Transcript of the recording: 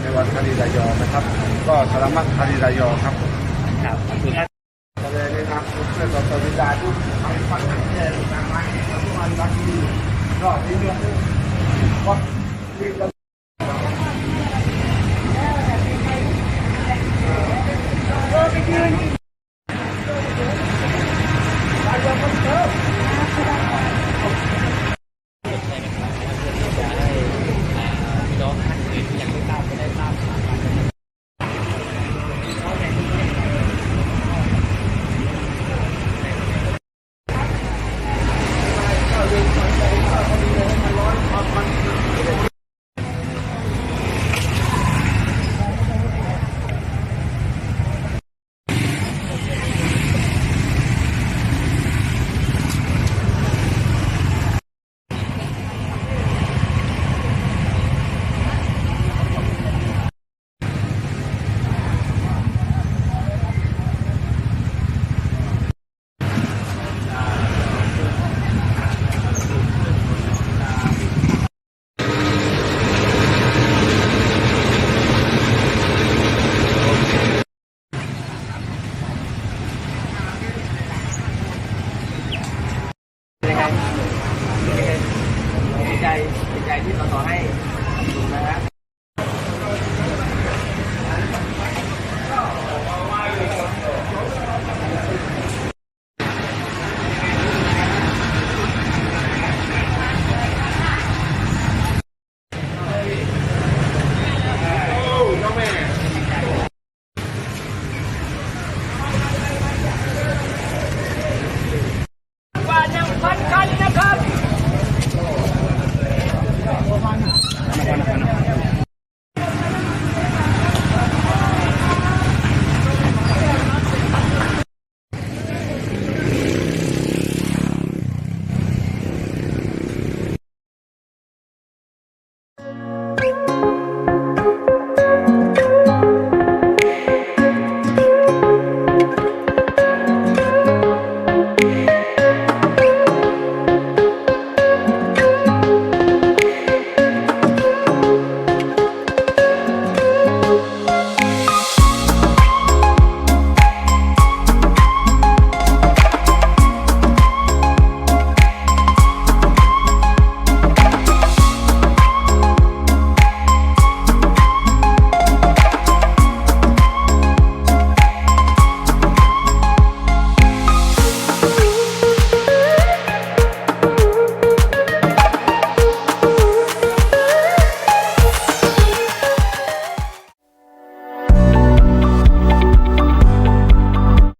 ในวันคดีรายอนะครับ ก็สารมัดคดีรายอครับ ครับขอบคุณครับ เลยได้นำเพื่อนต่อตวิดาทุกทางฝั่งแก่ทางไม้ทุกวันรักดีก็ที่เรื่องก็ที่เราเออไปยืน ใจที่เราต่อให้นะฮะ